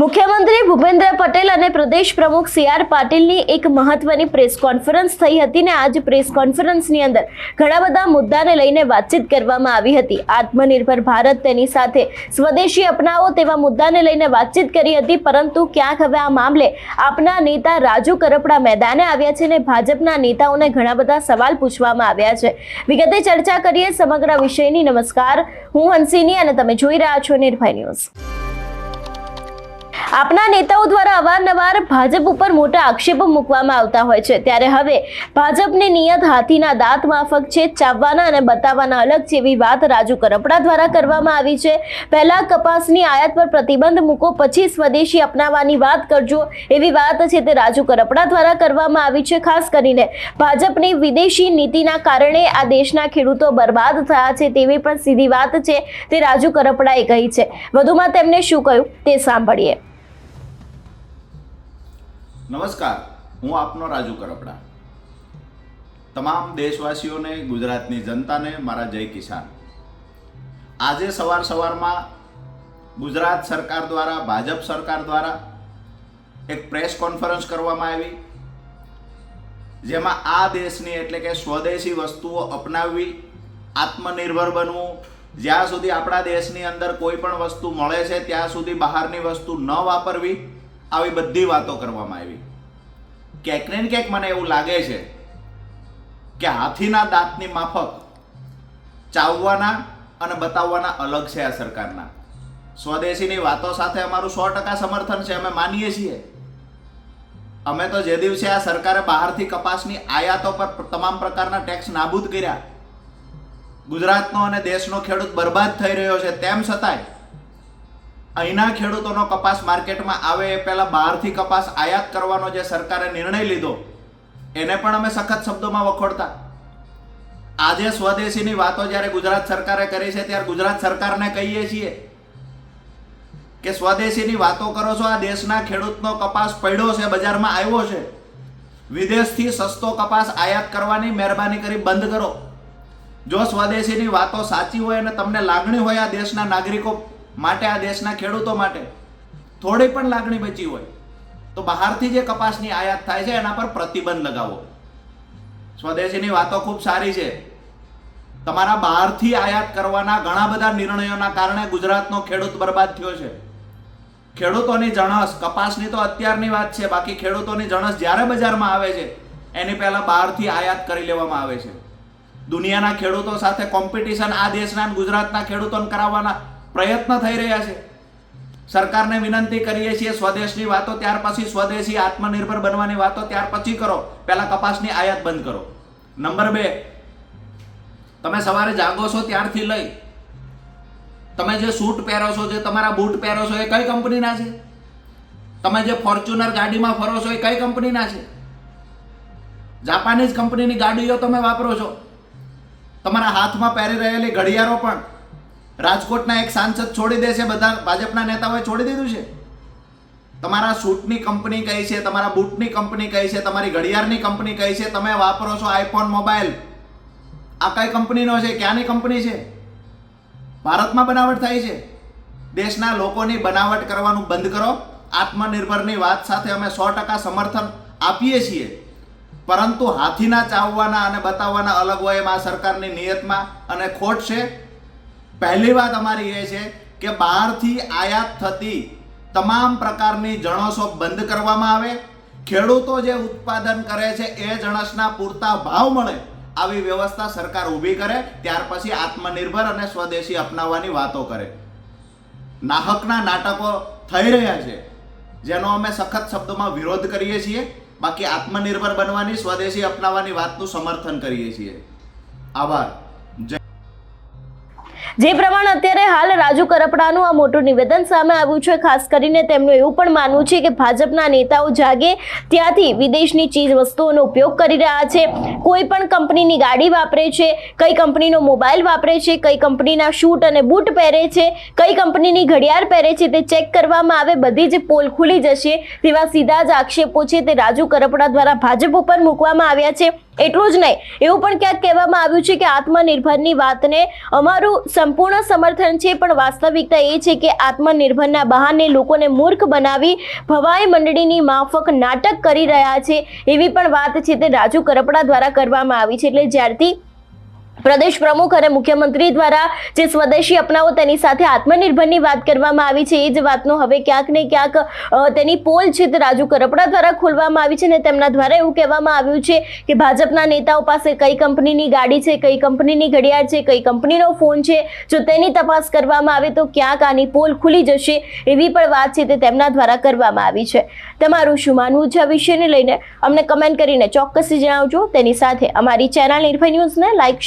મુખ્યમંત્રી ભૂપેન્દ્ર પટેલ અને પ્રદેશ પ્રમુખ સી આર પાટીલની એક મહત્વની પ્રેસ કોન્ફરન્સ થઈ હતી ને આજ પ્રેસ કોન્ફરન્સની અંદર ઘણા બધા મુદ્દાને લઈને વાતચીત કરવામાં આવી હતી. આત્મનિર્ભર ભારત તેની સાથે સ્વદેશી અપનાવો તેવા મુદ્દાને લઈને વાતચીત કરી હતી, પરંતુ ક્યાંક હવે આ મામલે આપના નેતા રાજુ કરપડા મેદાને આવ્યા છે ને ભાજપના નેતાઓને ઘણા બધા સવાલ પૂછવામાં આવ્યા છે. વિગતે ચર્ચા કરીએ સમગ્ર વિષયની. નમસ્કાર, હું હંસિની અને તમે જોઈ રહ્યા છો નિર્ભય ન્યૂઝ. આપના નેતાઓ દ્વારા અવારનવાર ભાજપ ઉપર મોટા આક્ષેપો મૂકવામાં આવતા હોય છે. ત્યારે હવે ભાજપની નિયત હાથીના દાંત માફક છે, ચાવવાના અને બતાવવાના અલગ એવી વાત રાજુ કરપડા દ્વારા કરવામાં આવી છે. પહેલા કપાસની આયાત પર પ્રતિબંધ મૂકો, પછી સ્વદેશી અપનાવવાની વાત કરજો એવી વાત છે તે રાજુ કરપડા દ્વારા કરવામાં આવી છે. ખાસ કરીને ભાજપની વિદેશી નીતિના કારણે આ દેશના ખેડૂતો બરબાદ થયા છે તેવી પણ સીધી વાત છે તે રાજુ કરપડાએ કહી છે. વધુમાં તેમણે શું કહ્યું તે સાંભળીએ. નમસ્કાર, હું આપનો રાજુ કરપડા. તમામ દેશવાસીઓને, ગુજરાતની જનતાને મારા જય કિસાન. આજે સવાર સવારમાં ગુજરાત સરકાર દ્વારા, ભાજપ સરકાર દ્વારા એક પ્રેસ કોન્ફરન્સ કરવામાં આવી. જેમાં આ દેશની એટલે કે સ્વદેશી વસ્તુઓ અપનાવવી, આત્મનિર્ભર બનવું, જ્યાં સુધી આપણા દેશની અંદર કોઈ પણ વસ્તુ મળે છે, ત્યાં સુધી બહારની વસ્તુ ન વાપરવી આવી બધી વાતો કરવામાં આવી. ક્યાંક ને ક્યાંક મને એવું લાગે છે કે હાથીના દાંતની માફક ચાવવાના અને બતાવવાના અલગ છે આ સરકારના. સ્વદેશીની વાતો સાથે અમારું સો ટકા સમર્થન છે, અમે માનીએ છીએ. અમે તો જે દિવસે આ સરકારે બહારથી કપાસની આયાતો પર તમામ પ્રકારના ટેક્સ નાબૂદ કર્યા, ગુજરાતનો અને દેશનો ખેડૂત બરબાદ થઈ રહ્યો છે, તેમ છતાંય અહીંના ખેડૂતોનો કપાસ માર્કેટમાં આવે એ પહેલાં બહારથી કપાસ આયાત કરવાનો જે સરકારે નિર્ણય લીધો, એને પણ અમે સખત શબ્દોમાં વખોડતા. આજે સ્વદેશીની વાતો જ્યારે ગુજરાત સરકારે કરી છે, ત્યારે ગુજરાત સરકારને કહીએ છીએ કે સ્વદેશીની વાતો કરો છો, આ દેશના ખેડૂતનો કપાસ પડ્યો છે, બજારમાં આવ્યો છે. વિદેશથી સસ્તો કપાસ આયાત કરવાની મહેરબાની કરી બંધ કરો. જો સ્વદેશીની વાતો સાચી હોય અને તમને લાગણી હોય આ દેશના નાગરિકો માટે આ દેશના ખેડૂતો માટે થોડી પણ લાગણી બચી હોય તો બહારથી જે કપાસની આયાત થાય છે એના પર પ્રતિબંધ લગાવો. સ્વદેશીની વાતો ખૂબ સારી છે. તમારા બહારથી આયાત કરવાના ઘણા બધા નિર્ણયોના કારણે ગુજરાતનો ખેડૂત બરબાદ થયો છે. ખેડૂતોની જણસ, કપાસની તો અત્યારની વાત છે, બાકી ખેડૂતોની જણસ જ્યારે બજારમાં આવે છે, એની પહેલાં બહારથી આયાત કરી લેવામાં આવે છે. દુનિયાના ખેડૂતો સાથે કોમ્પિટિશન આ દેશના ગુજરાતના ખેડૂતોને કરાવવાના પ્રયત્ન થઈ રહ્યા છે. સરકારને વિનંતી કરીએ છીએ સ્વદેશની વાતો, ત્યાર પછી સ્વદેશી આત્મનિર્ભર બનવાની વાતો, ત્યાર પછી કરો. પહેલા કપાસની આયાત બંધ કરો. નંબર બે, તમે સવારે જાગો છો ત્યારથી લઈ. તમે જે સૂટ પહેરો છો, જે તમારા બૂટ પહેરો છો, એ કઈ કંપનીના છે? તમે જે ફોર્ચ્યુનર ગાડીમાં ફરો છો, એ કઈ કંપનીના છે? જાપાનીઝ કંપનીની ગાડીઓ તમે વાપરો છો. તમારા હાથમાં પહેરી રહેલી ઘડિયાળો પણ રાજકોટના એક સાંસદ છોડી દે છે બધા ભાજપના નેતાઓએ છોડી દીધું છે? તમારા સૂટની કંપની કઈ છે, તમારા બૂટની કંપની કઈ છે, તમારી ઘડિયાળની કંપની કઈ છે, તમે વાપરો છો આઈફોન મોબાઈલ. આ કઈ કંપનીનો છે? ક્યાંની કંપની છે? ભારતમાં બનાવટ થાય છે? દેશના લોકોની બનાવટ કરવાનું બંધ કરો. આત્મનિર્ભરની વાત સાથે અમે સો ટકા સમર્થન આપીએ છીએ. પરંતુ હાથીના ચાવવાના અને બતાવવાના અલગ હોય એમાં સરકારની નિયતમાં અને ખોટ છે. પહેલી વાત અમારી એ છે કે બહારથી આયાત થતી તમામ પ્રકારની જણસો બંધ કરવામાં આવે. ખેડૂતો જે ઉત્પાદન કરે છે એ જણસના પૂરતા ભાવ મળે આવી વ્યવસ્થા સરકાર ઊભી કરે, ત્યાર પછી આત્મનિર્ભર અને સ્વદેશી અપનાવવાની વાતો કરે. નાહકના નાટકો થઈ રહ્યા છે, જેનો અમે સખત શબ્દોમાં વિરોધ કરીએ છીએ. બાકી આત્મનિર્ભર બનવાની, સ્વદેશી અપનાવવાની વાતનું સમર્થન કરીએ છીએ. આભાર. જે પ્રમાણે અત્યારે હાલ રાજુ કરપડાનું આ મોટું નિવેદન સામે આવ્યું છે, ખાસ કરીને તેમનું એવું પણ માનવું છે કે ભાજપના નેતાઓ જાગે ત્યાંથી વિદેશની ચીજ વસ્તુઓનો ઉપયોગ કરી રહ્યા છે. કોઈ પણ કંપનીની ગાડી વાપરે છે, કઈ કંપનીનો મોબાઈલ વાપરે છે, કઈ કંપનીના શૂટ અને બૂટ પહેરે છે, કઈ કંપનીની ઘડિયાળ પહેરે છે, તે ચેક કરવામાં આવે, બધી જ પોલ ખુલી જશે તેવા સીધા જ આક્ષેપો છે તે રાજુ કરપડા દ્વારા ભાજપ ઉપર મૂકવામાં આવ્યા છે. એટલું જ નહીં, એવું પણ ક્યાંક કહેવામાં આવ્યું છે કે આત્મનિર્ભરની વાતને અમારું સંપૂર્ણ સમર્થન છે, પણ વાસ્તવિકતા એ છે કે આત્મનિર્ભરના બહાને લોકોને મૂર્ખ બનાવી ભવાઈ મંડળીની માફક નાટક કરી રહ્યા છે. એવી પણ વાત છે તે રાજુ કરપડા દ્વારા કરવામાં આવી છે. એટલે જ્યારથી પ્રદેશ પ્રમુખ અને મુખ્યમંત્રી દ્વારા જે સ્વદેશી અપનાવો તેની સાથે આત્મનિર્ભરની વાત કરવામાં આવી છે. એ જ વાતનો હવે ક્યાંક ને ક્યાંક તેની પોલ છે તે રાજુ કરપડા દ્વારા ખોલવામાં આવી છે અને તેમના દ્વારા એવું કહેવામાં આવ્યું છે કે ભાજપના નેતાઓ પાસે કઈ કંપનીની ગાડી છે, કઈ કંપનીની ઘડિયાળ છે, કઈ કંપનીનો ફોન છે. જો તેની તપાસ કરવામાં આવે તો ક્યાંક આની પોલ ખુલી જશે એવી પણ વાત છે તે તેમના દ્વારા કરવામાં આવી છે. તમારું શું માનવું છે આ વિષયને લઈને? અમને કમેન્ટ કરીને ચોક્કસ જણાવજો. તેની સાથે અમારી ચેનલ નિર્ભય ન્યૂઝને લાઇક